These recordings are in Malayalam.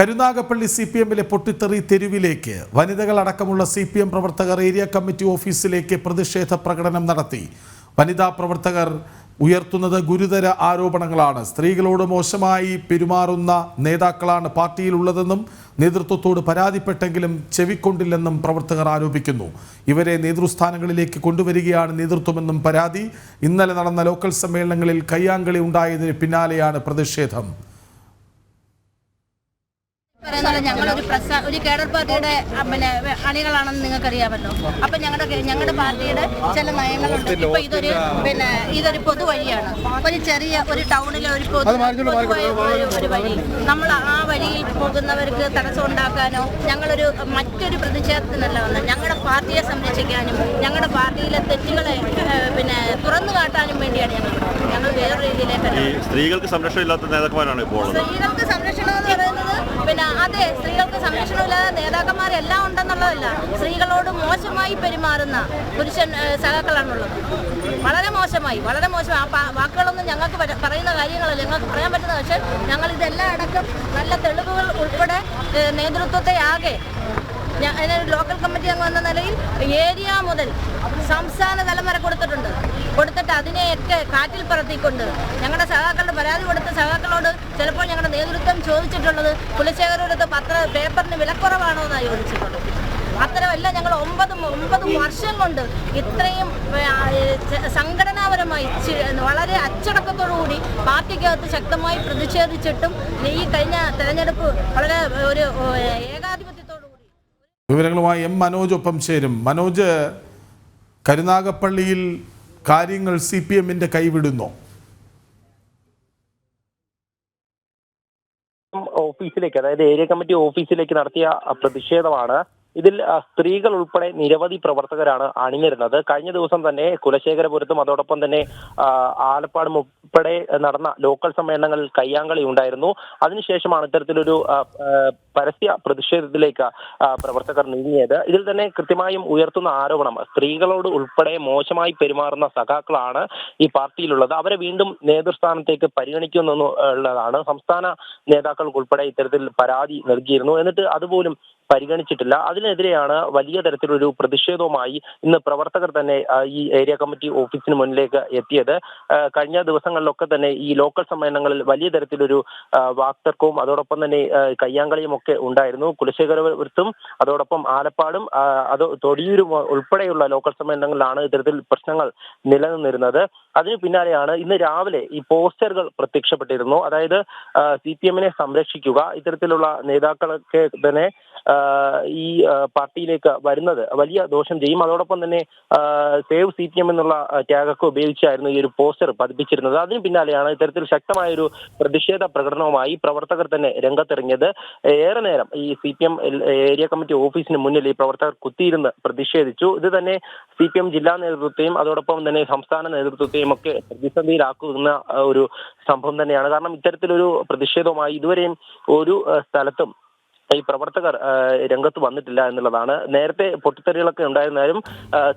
കരുനാഗപ്പള്ളി സി പി എമ്മിലെ പൊട്ടിത്തെറി തെരുവിലേക്ക് വനിതകളടക്കമുള്ള സി പി എം പ്രവർത്തകർ ഏരിയ കമ്മിറ്റി ഓഫീസിലേക്ക് പ്രതിഷേധ പ്രകടനം നടത്തി. വനിതാ പ്രവർത്തകർ ഉയർത്തുന്നത് ഗുരുതര ആരോപണങ്ങളാണ്. സ്ത്രീകളോട് മോശമായി പെരുമാറുന്ന നേതാക്കളാണ് പാർട്ടിയിലുള്ളതെന്നും നേതൃത്വത്തോട് പരാതിപ്പെട്ടെങ്കിലും ചെവിക്കൊണ്ടില്ലെന്നും പ്രവർത്തകർ ആരോപിക്കുന്നു. ഇവരെ നേതൃസ്ഥാനങ്ങളിലേക്ക് കൊണ്ടുവരികയാണ് നേതൃത്വമെന്നും പരാതി. ഇന്നലെ നടന്ന ലോക്കൽ സമ്മേളനങ്ങളിൽ കയ്യാങ്കളി ഉണ്ടായതിന് പിന്നാലെയാണ് പ്രതിഷേധം. പറയുന്നത് ഞങ്ങളൊരു പ്രസ ഒരു കേഡർ പാർട്ടിയുടെ പിന്നെ അണികളാണെന്ന് നിങ്ങൾക്കറിയാമല്ലോ. അപ്പൊ ഞങ്ങളുടെ ഞങ്ങളുടെ പാർട്ടിയുടെ ചില നയങ്ങളുണ്ട്. ഇപ്പൊ ഇതൊരു പിന്നെ ഇതൊരു പൊതുവഴിയാണ്. ഒരു ചെറിയ ഒരു ടൗണിലെ ഒരു പൊതു ഒരു- വഴി. നമ്മൾ ആ വഴിയിൽ പോകുന്നവർക്ക് തടസ്സം ഉണ്ടാക്കാനോ ഞങ്ങളൊരു മറ്റൊരു പ്രതിഷേധത്തിനല്ല വന്നത്. ഞങ്ങളുടെ പാർട്ടിയെ സംരക്ഷിക്കാനും ഞങ്ങളുടെ പാർട്ടിയിലെ തെറ്റുകളെ പിന്നെ തുറന്നു കാട്ടാനും വേണ്ടിയാണ് ഞങ്ങൾ ഞങ്ങൾ വേറൊരു രീതിയിലേക്ക് സ്ത്രീകൾക്ക് സംരക്ഷണം ഇല്ലാത്ത നേതാക്കന്മാരാണ് ഇപ്പോൾ ഉള്ളത്. സ്ത്രീകൾക്ക് സംരക്ഷണം പിന്നെ അതെ സ്ത്രീകൾക്ക് സംരക്ഷണമില്ലാതെ നേതാക്കന്മാരെല്ലാം ഉണ്ടെന്നുള്ളതല്ല. സ്ത്രീകളോട് മോശമായി പെരുമാറുന്ന പുരുഷൻ സഹാക്കളാണുള്ളത് വളരെ മോശമായി വളരെ മോശമായി. ആ വാക്കുകളൊന്നും ഞങ്ങൾക്ക് പറയുന്ന കാര്യങ്ങളല്ല. ഞങ്ങൾക്ക് പറയാൻ പറ്റുന്ന പക്ഷേ ഞങ്ങൾ ഇതെല്ലാം അടക്കം നല്ല തെളിവുകൾ ഉൾപ്പെടെ നേതൃത്വത്തെ ആകെ ഞാൻ ലോക്കൽ കമ്മിറ്റി അംഗം എന്ന നിലയിൽ ഏരിയ മുതൽ സംസ്ഥാന തലം വരെ കൊടുത്തിട്ടുണ്ട്. കൊടുത്തിട്ട് അതിനെയൊക്കെ കാറ്റിൽ പറത്തിക്കൊണ്ട് ഞങ്ങളുടെ സഹാക്കളുടെ പരാതി കൊടുത്ത സഹാക്കളോട് ചിലപ്പോൾ ഞങ്ങളുടെ നേതൃത്വം ചോദിച്ചിട്ടുള്ളത് കുലശേഖരടുത്ത് പത്ര പേപ്പറിന് വിലക്കുറവാണോ എന്നാണ് ചോദിച്ചിട്ടുള്ളത്. അത്തരമല്ല ഞങ്ങൾ ഒമ്പത് ഒമ്പത് വർഷം കൊണ്ട് ഇത്രയും സംഘടനാപരമായി വളരെ അച്ചടക്കത്തോടുകൂടി പാർട്ടിക്കകത്ത് ശക്തമായി പ്രതിഷേധിച്ചിട്ടും ഈ കഴിഞ്ഞ തെരഞ്ഞെടുപ്പ് വളരെ ഒരു ഏകാധിപത്യത്തോടുകൂടി. വിവരങ്ങളുമായി എം മനോജ് ഒപ്പം ചേരും. മനോജ് കരുനാഗപ്പള്ളിയിൽ കാര്യങ്ങൾ സി പി എമ്മിന്റെ കൈവിടുന്നോ. ഓഫീസിലേക്ക് അതായത് ഏരിയ കമ്മിറ്റി ഓഫീസിലേക്ക് നടത്തിയ പ്രതിഷേധമാണ്. ഇതിൽ സ്ത്രീകൾ ഉൾപ്പെടെ നിരവധി പ്രവർത്തകരാണ് അണിനിരുന്നത്. കഴിഞ്ഞ ദിവസം തന്നെ കുലശേഖരപുരത്തും അതോടൊപ്പം തന്നെ ആലപ്പാടും ഉൾപ്പെടെ നടന്ന ലോക്കൽ സമ്മേളനങ്ങളിൽ കയ്യാങ്കളി ഉണ്ടായിരുന്നു. അതിനുശേഷമാണ് ഇത്തരത്തിലൊരു പരസ്യ പ്രതിഷേധത്തിലേക്ക് പ്രവർത്തകർ നീങ്ങിയത്. ഇതിൽ തന്നെ കൃത്യമായും ഉയർത്തുന്ന ആരോപണം സ്ത്രീകളോട് ഉൾപ്പെടെ മോശമായി പെരുമാറുന്ന സഖാക്കളാണ് ഈ പാർട്ടിയിലുള്ളത്. അവരെ വീണ്ടും നേതൃസ്ഥാനത്തേക്ക് പരിഗണിക്കുന്നു ഉള്ളതാണ്. സംസ്ഥാന നേതാക്കൾക്ക് ഉൾപ്പെടെ ഇത്തരത്തിൽ പരാതി നൽകിയിരുന്നു. എന്നിട്ട് അതുപോലും പരിഗണിച്ചിട്ടില്ല. അതിനെതിരെയാണ് വലിയ തരത്തിലൊരു പ്രതിഷേധവുമായി ഇന്ന് പ്രവർത്തകർ തന്നെ ഈ ഏരിയ കമ്മിറ്റി ഓഫീസിന് മുന്നിലേക്ക് എത്തിയത്. കഴിഞ്ഞ ദിവസങ്ങളിലൊക്കെ തന്നെ ഈ ലോക്കൽ സമ്മേളനങ്ങളിൽ വലിയ തരത്തിലൊരു വാക്തർക്കവും അതോടൊപ്പം തന്നെ കയ്യാങ്കളിയും ഒക്കെ ഉണ്ടായിരുന്നു. കുലശേഖരപുരത്തും അതോടൊപ്പം ആലപ്പാടും അത് തൊടിയൂരും ഉൾപ്പെടെയുള്ള ലോക്കൽ സമ്മേളനങ്ങളിലാണ് ഇത്തരത്തിൽ പ്രശ്നങ്ങൾ നിലനിന്നിരുന്നത്. അതിനു പിന്നാലെയാണ് ഇന്ന് രാവിലെ ഈ പോസ്റ്ററുകൾ പ്രത്യക്ഷപ്പെട്ടിരുന്നു. അതായത് സി പി എമ്മിനെ സംരക്ഷിക്കുക ഇത്തരത്തിലുള്ള നേതാക്കളൊക്കെ തന്നെ ഈ പാർട്ടിയിലേക്ക് വരുന്നത് വലിയ ദോഷം ചെയ്യും. അതോടൊപ്പം തന്നെ സേവ് സി പി എം എന്നുള്ള ടാഗൊക്കെ ഉപയോഗിച്ചായിരുന്നു ഈ ഒരു പോസ്റ്റർ പതിപ്പിച്ചിരുന്നത്. അതിന് പിന്നാലെയാണ് ഇത്തരത്തിൽ ശക്തമായൊരു പ്രതിഷേധ പ്രകടനവുമായി പ്രവർത്തകർ തന്നെ രംഗത്തിറങ്ങിയത്. ഏറെ നേരം ഈ C P M area committee ഓഫീസിന് മുന്നിൽ ഈ പ്രവർത്തകർ കുത്തിയിരുന്ന് പ്രതിഷേധിച്ചു. ഇത് തന്നെ സി പി എം ജില്ലാ നേതൃത്വത്തെയും അതോടൊപ്പം തന്നെ സംസ്ഥാന നേതൃത്വത്തെയും ഒക്കെ പ്രതിസന്ധിയിലാക്കുന്ന ഒരു സംഭവം തന്നെയാണ്. കാരണം ഇത്തരത്തിലൊരു പ്രതിഷേധവുമായി ഇതുവരെയും ഒരു സ്ഥലത്തും ഈ പ്രവർത്തകർ രംഗത്ത് വന്നിട്ടില്ല എന്നുള്ളതാണ്. നേരത്തെ പൊട്ടിത്തെറികളൊക്കെ ഉണ്ടായിരുന്നാലും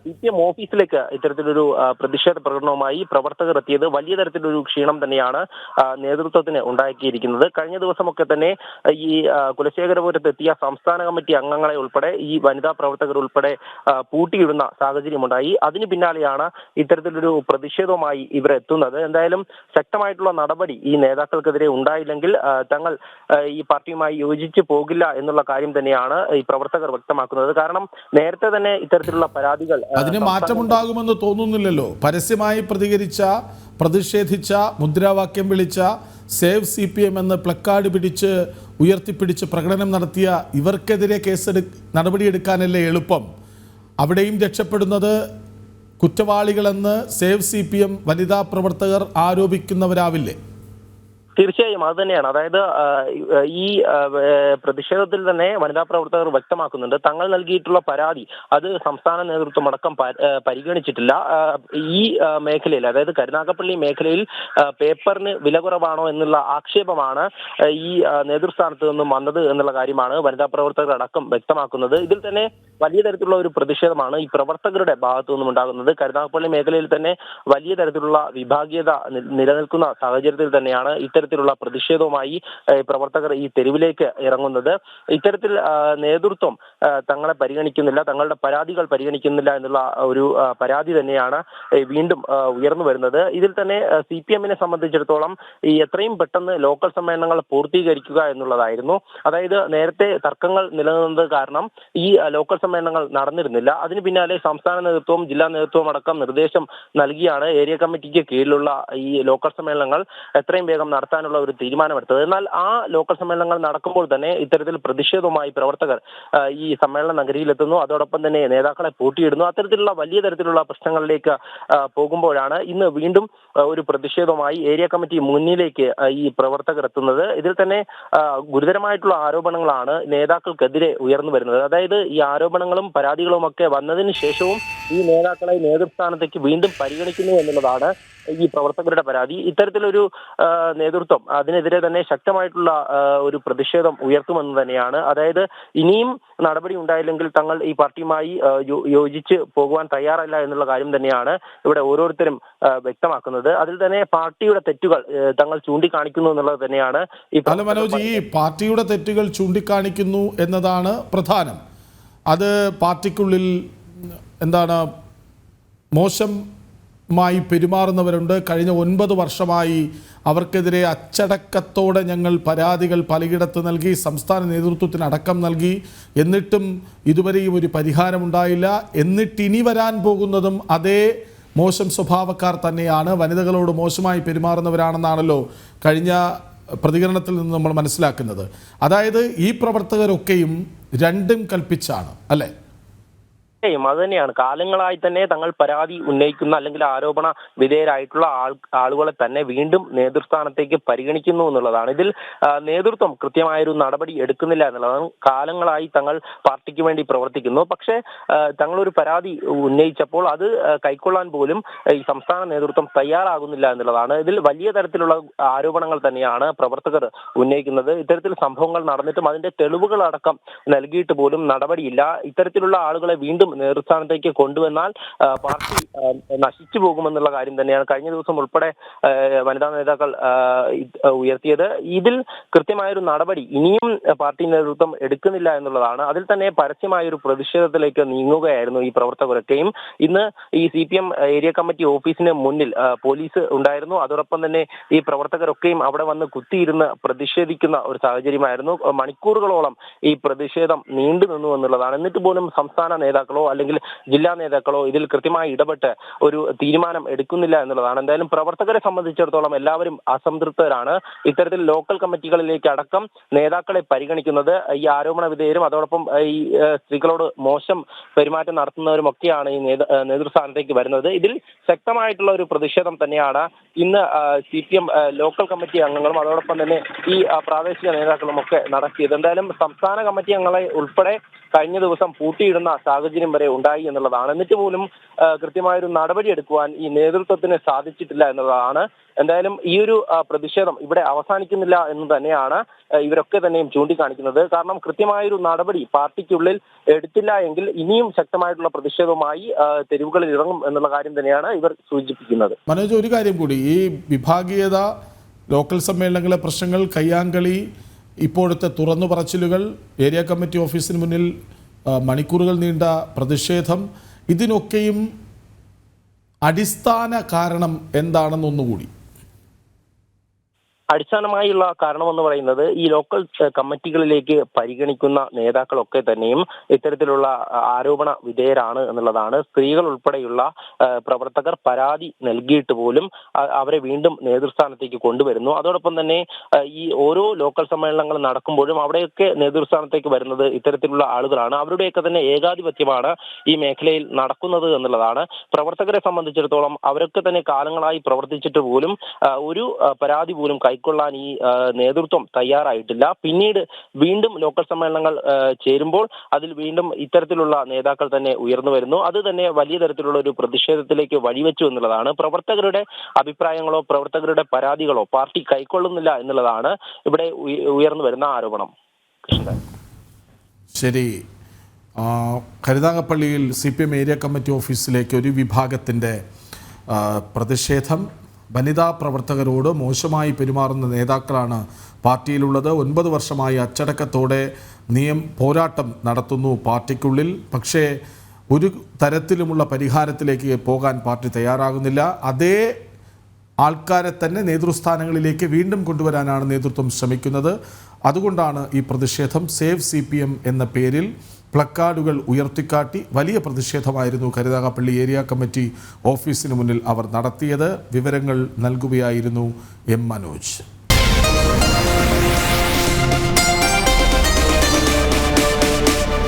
സി പി എം ഓഫീസിലേക്ക് ഇത്തരത്തിലൊരു പ്രതിഷേധ പ്രകടനവുമായി പ്രവർത്തകർ എത്തിയത് വലിയ തരത്തിലൊരു ക്ഷീണം തന്നെയാണ് നേതൃത്വത്തിന് ഉണ്ടാക്കിയിരിക്കുന്നത്. കഴിഞ്ഞ ദിവസമൊക്കെ തന്നെ ഈ കുലശേഖരപുരത്ത് എത്തിയ സംസ്ഥാന കമ്മിറ്റി അംഗങ്ങളെ ഉൾപ്പെടെ ഈ വനിതാ പ്രവർത്തകർ ഉൾപ്പെടെ പൂട്ടിയിടുന്ന സാഹചര്യമുണ്ടായി. അതിന് പിന്നാലെയാണ് ഇത്തരത്തിലൊരു പ്രതിഷേധവുമായി ഇവർ എത്തുന്നത്. എന്തായാലും ശക്തമായിട്ടുള്ള നടപടി ഈ നേതാക്കൾക്കെതിരെ ഉണ്ടായില്ലെങ്കിൽ തങ്ങൾ ഈ പാർട്ടിയുമായി യോജിച്ച് പോകില്ല എന്നുള്ള കാര്യം തന്നെയാണ് ഈ പ്രവർത്തകർ വ്യക്തമാക്കുന്നത്. കാരണം നേരത്തെ തന്നെ ഇത്തരത്തിലുള്ള പരാതികൾ അതിന് മാറ്റമുണ്ടാകുമെന്ന് തോന്നുന്നില്ലല്ലോ. പരസ്യമായി പ്രതികരിച്ച പ്രതിഷേധിച്ച മുദ്രാവാക്യം വിളിച്ച സേവ് സി പി എം എന്ന് പ്ലക്കാർഡ് പിടിച്ച് ഉയർത്തിപ്പിടിച്ച് പ്രകടനം നടത്തിയ ഇവർക്കെതിരെ കേസെടു നടപടിയെടുക്കാനല്ലേ എളുപ്പം? അവിടെയും രക്ഷപ്പെടുന്നത് കുറ്റവാളികളെന്ന് സേവ് സി പി എം വനിതാ പ്രവർത്തകർ ആരോപിക്കുന്നവരാവില്ലേ? തീർച്ചയായും അത് തന്നെയാണ്. അതായത് ഈ പ്രതിഷേധത്തിൽ തന്നെ വനിതാ പ്രവർത്തകർ വ്യക്തമാക്കുന്നുണ്ട്. തങ്ങൾ നൽകിയിട്ടുള്ള പരാതി അത് സംസ്ഥാന നേതൃത്വം അടക്കം പരിഗണിച്ചിട്ടില്ല. ഈ മേഖലയിൽ അതായത് കരുനാഗപ്പള്ളി മേഖലയിൽ പേപ്പറിന് വില കുറവാണോ എന്നുള്ള ആക്ഷേപമാണ് ഈ നേതൃസ്ഥാനത്ത് നിന്നും വന്നത് എന്നുള്ള കാര്യമാണ് വനിതാ പ്രവർത്തകർ അടക്കം വ്യക്തമാക്കുന്നത്. ഇതിൽ തന്നെ വലിയ തരത്തിലുള്ള ഒരു പ്രതിഷേധമാണ് ഈ പ്രവർത്തകരുടെ ഭാഗത്തു നിന്നും ഉണ്ടാകുന്നത്. കരുനാഗപ്പള്ളി മേഖലയിൽ തന്നെ വലിയ തരത്തിലുള്ള വിഭാഗീയത നിലനിൽക്കുന്ന സാഹചര്യത്തിൽ തന്നെയാണ് ഇത്തരം തരത്തിലുള്ള പ്രതിഷേധവുമായി പ്രവർത്തകർ ഈ തെരുവിലേക്ക് ഇറങ്ങുന്നത്. ഇത്തരത്തിൽ നേതൃത്വം തങ്ങളെ പരിഗണിക്കുന്നില്ല തങ്ങളുടെ പരാതികൾ പരിഗണിക്കുന്നില്ല എന്നുള്ള ഒരു പരാതി തന്നെയാണ് വീണ്ടും ഉയർന്നു വരുന്നത്. ഇതിൽ തന്നെ സി പി എമ്മിനെ സംബന്ധിച്ചിടത്തോളം ഈ എത്രയും പെട്ടെന്ന് ലോക്കൽ സമ്മേളനങ്ങൾ പൂർത്തീകരിക്കുക എന്നുള്ളതായിരുന്നു. അതായത് നേരത്തെ തർക്കങ്ങൾ നിലനിന്നത് കാരണം ഈ ലോക്കൽ സമ്മേളനങ്ങൾ നടന്നിരുന്നില്ല. അതിന് പിന്നാലെ സംസ്ഥാന നേതൃത്വവും ജില്ലാ നേതൃത്വവും അടക്കം നിർദ്ദേശം നൽകിയാണ്. ഏരിയ കമ്മിറ്റിക്ക് കീഴിലുള്ള ഈ ലോക്കൽ സമ്മേളനങ്ങൾ എത്രയും വേഗം നടത്താനുള്ള ഒരു തീരുമാനമെടുത്തത്. എന്നാൽ ആ ലോക്കൽ സമ്മേളനങ്ങൾ നടക്കുമ്പോൾ തന്നെ ഇത്തരത്തിൽ പ്രതിഷേധവുമായി പ്രവർത്തകർ ഈ സമ്മേളന നഗരിയിലെത്തുന്നു. അതോടൊപ്പം തന്നെ നേതാക്കളെ പൂട്ടിയിടുന്നു. അത്തരത്തിലുള്ള വലിയ തരത്തിലുള്ള പ്രശ്നങ്ങളിലേക്ക് പോകുമ്പോഴാണ് ഇന്ന് വീണ്ടും ഒരു പ്രതിഷേധവുമായി ഏരിയ കമ്മിറ്റി മുന്നിലേക്ക് ഈ പ്രവർത്തകർ എത്തുന്നത്. ഇതിൽ തന്നെ ഗുരുതരമായിട്ടുള്ള ആരോപണങ്ങളാണ് നേതാക്കൾക്കെതിരെ ഉയർന്നു വരുന്നത്. അതായത് ഈ ആരോപണങ്ങളും പരാതികളും ഒക്കെ വന്നതിന് ശേഷവും ഈ നേതാക്കളെ നേതൃസ്ഥാനത്തേക്ക് വീണ്ടും പരിഗണിക്കുന്നു എന്നുള്ളതാണ് ഈ പ്രവർത്തകരുടെ പരാതി ഇത്തരത്തിലൊരു നേതൃത്വം അതിനെതിരെ തന്നെ ശക്തമായിട്ടുള്ള ഒരു പ്രതിഷേധം ഉയർത്തുമെന്ന് തന്നെയാണ്. അതായത് ഇനിയും നടപടി ഉണ്ടായില്ലെങ്കിൽ തങ്ങൾ ഈ പാർട്ടിയുമായി യോജിച്ച് പോകുവാൻ തയ്യാറല്ല എന്നുള്ള കാര്യം തന്നെയാണ് ഇവിടെ ഓരോരുത്തരും വ്യക്തമാക്കുന്നത്. അതിൽ തന്നെ പാർട്ടിയുടെ തെറ്റുകൾ തങ്ങൾ ചൂണ്ടിക്കാണിക്കുന്നു എന്നുള്ളത് തന്നെയാണ് അല്ല മനോജ് ഈ പാർട്ടിയുടെ തെറ്റുകൾ ചൂണ്ടിക്കാണിക്കുന്നു എന്നതാണ് പ്രധാനം. അത് പാർട്ടിക്കുള്ളിൽ എന്താണ് മോശമായി പെരുമാറുന്നവരുണ്ട്. കഴിഞ്ഞ ഒൻപത് വർഷമായി അവർക്കെതിരെ അച്ചടക്കത്തോടെ ഞങ്ങൾ പരാതികൾ പലയിടത്ത് നൽകി സംസ്ഥാന നേതൃത്വത്തിന് അടക്കം നൽകി. എന്നിട്ടും ഇതുവരെയും ഒരു പരിഹാരമുണ്ടായില്ല. എന്നിട്ടിനി വരാൻ പോകുന്നതും അതേ മോശം സ്വഭാവക്കാർ തന്നെയാണ്. വനിതകളോട് മോശമായി പെരുമാറുന്നവരാണെന്നാണല്ലോ കഴിഞ്ഞ പ്രതികരണത്തിൽ നിന്ന് നമ്മൾ മനസ്സിലാക്കുന്നത്. അതായത് ഈ പ്രവർത്തകരൊക്കെയും രണ്ടും കൽപ്പിച്ചാണ് അല്ലേ? തീർച്ചയായും അത് തന്നെയാണ്. കാലങ്ങളായി തന്നെ തങ്ങൾ പരാതി ഉന്നയിക്കുന്ന അല്ലെങ്കിൽ ആരോപണ വിധേയരായിട്ടുള്ള ആൾ ആളുകളെ തന്നെ വീണ്ടും നേതൃസ്ഥാനത്തേക്ക് പരിഗണിക്കുന്നു എന്നുള്ളതാണ്. ഇതിൽ നേതൃത്വം കൃത്യമായൊരു നടപടി എടുക്കുന്നില്ല എന്നുള്ളതാണ്. കാലങ്ങളായി തങ്ങൾ പാർട്ടിക്ക് വേണ്ടി പ്രവർത്തിക്കുന്നു. പക്ഷേ തങ്ങൾ തങ്ങളൊരു പരാതി ഉന്നയിച്ചപ്പോൾ അത് കൈക്കൊള്ളാൻ പോലും ഈ സംസ്ഥാന നേതൃത്വം തയ്യാറാകുന്നില്ല എന്നുള്ളതാണ്. ഇതിൽ വലിയ തരത്തിലുള്ള ആരോപണങ്ങൾ തന്നെയാണ് പ്രവർത്തകർ ഉന്നയിക്കുന്നത്. ഇത്തരത്തിൽ സംഭവങ്ങൾ നടന്നിട്ടും അതിന്റെ തെളിവുകൾ അടക്കം നൽകിയിട്ട് പോലും നടപടിയില്ല. ഇത്തരത്തിലുള്ള ആളുകളെ വീണ്ടും നേതൃസ്ഥാനത്തേക്ക് കൊണ്ടുവന്നാൽ പാർട്ടി നശിച്ചു പോകുമെന്നുള്ള കാര്യം തന്നെയാണ് കഴിഞ്ഞ ദിവസം ഉൾപ്പെടെ വനിതാ നേതാക്കൾ ഉയർത്തിയത്. ഇതിൽ കൃത്യമായൊരു നടപടി ഇനിയും പാർട്ടി നേതൃത്വം എടുക്കുന്നില്ല എന്നുള്ളതാണ്. അതിൽ തന്നെ പരസ്യമായൊരു പ്രതിഷേധത്തിലേക്ക് നീങ്ങുകയായിരുന്നു ഈ പ്രവർത്തകരൊക്കെയും ഇന്ന് ഈ C P M area committee ഓഫീസിന് മുന്നിൽ പോലീസ് ഉണ്ടായിരുന്നു. അതോടൊപ്പം തന്നെ ഈ പ്രവർത്തകരൊക്കെയും അവിടെ വന്ന് കുത്തിയിരുന്ന് പ്രതിഷേധിക്കുന്ന ഒരു സാഹചര്യമായിരുന്നു. മണിക്കൂറുകളോളം ഈ പ്രതിഷേധം നീണ്ടു നിന്നു എന്നുള്ളതാണ്. എന്നിട്ട് പോലും സംസ്ഥാന നേതാക്കളോ അല്ലെങ്കിൽ ജില്ലാ നേതാക്കളോ ഇതിൽ കൃത്യമായി ഇടപെട്ട് ഒരു തീരുമാനം എടുക്കുന്നില്ല എന്നുള്ളതാണ്. എന്തായാലും പ്രവർത്തകരെ സംബന്ധിച്ചിടത്തോളം എല്ലാവരും അസംതൃപ്തരാണ്. ഇത്തരത്തിൽ ലോക്കൽ കമ്മിറ്റികളിലേക്ക് അടക്കം നേതാക്കളെ പരിഗണിക്കുന്നത് ഈ ആരോപണ വിധേയരും അതോടൊപ്പം ഈ സ്ത്രീകളോട് മോശം പെരുമാറ്റം നടത്തുന്നവരും ഒക്കെയാണ് ഈ നേതൃ നേതൃസ്ഥാനത്തേക്ക് വരുന്നത്. ഇതിൽ ശക്തമായിട്ടുള്ള ഒരു പ്രതിഷേധം തന്നെയാണ് ഇന്ന് C P M local committee അംഗങ്ങളും അതോടൊപ്പം തന്നെ ഈ പ്രാദേശിക നേതാക്കളും ഒക്കെ നടത്തിയത്. എന്തായാലും സംസ്ഥാന കമ്മിറ്റി അംഗങ്ങളെ ഉൾപ്പെടെ കഴിഞ്ഞ ദിവസം പൂട്ടിയിടുന്ന സാഹചര്യം വരെ ഉണ്ടായി എന്നുള്ളതാണ്. എന്നിട്ട് പോലും കൃത്യമായൊരു നടപടി എടുക്കുവാൻ ഈ നേതൃത്വത്തിന് സാധിച്ചിട്ടില്ല എന്നുള്ളതാണ്. എന്തായാലും ഈ ഒരു പ്രതിഷേധം ഇവിടെ അവസാനിക്കുന്നില്ല എന്ന് തന്നെയാണ് ഇവരൊക്കെ തന്നെയും ചൂണ്ടിക്കാണിക്കുന്നത്. കാരണം കൃത്യമായൊരു നടപടി പാർട്ടിക്കുള്ളിൽ എടുത്തില്ല എങ്കിൽ ഇനിയും ശക്തമായിട്ടുള്ള പ്രതിഷേധവുമായി തെരുവുകളിൽ ഇറങ്ങും എന്നുള്ള കാര്യം തന്നെയാണ് ഇവർ സൂചിപ്പിക്കുന്നത്. മനോജ് ഒരു കാര്യം കൂടി. ഈ വിഭാഗീയത ലോക്കൽ സമ്മേളനങ്ങളിലെ പ്രശ്നങ്ങൾ കയ്യാങ്കളി ഇപ്പോഴത്തെ തുറന്നു പറച്ചിലുകൾ ഏരിയ കമ്മിറ്റി ഓഫീസിന് മുന്നിൽ മണിക്കൂറുകൾ നീണ്ട പ്രതിഷേധം. ഇതിനൊക്കെയും അടിസ്ഥാന കാരണം എന്താണെന്നൊന്നുകൂടി. അടിസ്ഥാനമായുള്ള കാരണമെന്ന് പറയുന്നത് ഈ ലോക്കൽ കമ്മിറ്റികളിലേക്ക് പരിഗണിക്കുന്ന നേതാക്കളൊക്കെ തന്നെയും ഇത്തരത്തിലുള്ള ആരോപണ വിധേയരാണ് എന്നുള്ളതാണ്. സ്ത്രീകൾ ഉൾപ്പെടെയുള്ള പ്രവർത്തകർ പരാതി നൽകിയിട്ട് പോലും അവരെ വീണ്ടും നേതൃസ്ഥാനത്തേക്ക് കൊണ്ടുവരുന്നു. അതോടൊപ്പം തന്നെ ഈ ഓരോ ലോക്കൽ സമ്മേളനങ്ങൾ നടക്കുമ്പോഴും അവിടെയൊക്കെ നേതൃസ്ഥാനത്തേക്ക് വരുന്നത് ഇത്തരത്തിലുള്ള ആളുകളാണ്. അവരുടെയൊക്കെ തന്നെ ഏകാധിപത്യമാണ് ഈ മേഖലയിൽ നടക്കുന്നത് എന്നുള്ളതാണ്. പ്രവർത്തകരെ സംബന്ധിച്ചിടത്തോളം അവരൊക്കെ തന്നെ കാലങ്ങളായി പ്രവർത്തിച്ചിട്ട് പോലും ഒരു പരാതി പോലും കൈക്കൊള്ളാൻ ഈ നേതൃത്വം തയ്യാറായിട്ടില്ല. പിന്നീട് വീണ്ടും ലോക്കൽ സമ്മേളനങ്ങൾ ചേരുമ്പോൾ അതിൽ വീണ്ടും ഇത്തരത്തിലുള്ള നേതാക്കൾ തന്നെ ഉയർന്നു വരുന്നു. അത് തന്നെ വലിയ തരത്തിലുള്ള ഒരു പ്രതിഷേധത്തിലേക്ക് വഴിവെച്ചു എന്നുള്ളതാണ്. പ്രവർത്തകരുടെ അഭിപ്രായങ്ങളോ പ്രവർത്തകരുടെ പരാതികളോ പാർട്ടി കൈക്കൊള്ളുന്നില്ല എന്നുള്ളതാണ് ഇവിടെ ഉയ- ഉയർന്നു വരുന്ന ആരോപണം. ശരി. കരുതാങ്ങപ്പള്ളിയിൽ C P M area committee ഓഫീസിലേക്ക് ഒരു വിഭാഗത്തിന്റെ പ്രതിഷേധം വനിതാ പ്രവർത്തകരോട് മോശമായി പെരുമാറുന്ന നേതാക്കളാണ് പാർട്ടിയിലുള്ളത്. ഒൻപത് വർഷമായി അച്ചടക്കത്തോടെ നിയം പോരാട്ടം നടത്തുന്നു പാർട്ടിക്കുള്ളിൽ. പക്ഷേ ഒരു തരത്തിലുമുള്ള പരിഹാരത്തിലേക്ക് പോകാൻ പാർട്ടി തയ്യാറാകുന്നില്ല. അതേ ആൾക്കാരെ തന്നെ നേതൃസ്ഥാനങ്ങളിലേക്ക് വീണ്ടും കൊണ്ടുവരാനാണ് നേതൃത്വം ശ്രമിക്കുന്നത്. അതുകൊണ്ടാണ് ഈ പ്രതിഷേധം സേവ് സി എന്ന പേരിൽ പ്ലക്കാർഡുകൾ ഉയർത്തിക്കാട്ടി വലിയ പ്രതിഷേധമായിരുന്നു കരുതാകപ്പള്ളി ഏരിയ കമ്മിറ്റി ഓഫീസിന് മുന്നിൽ അവർ നടത്തിയത്. വിവരങ്ങൾ നൽകുകയായിരുന്നു എം മനോജ്.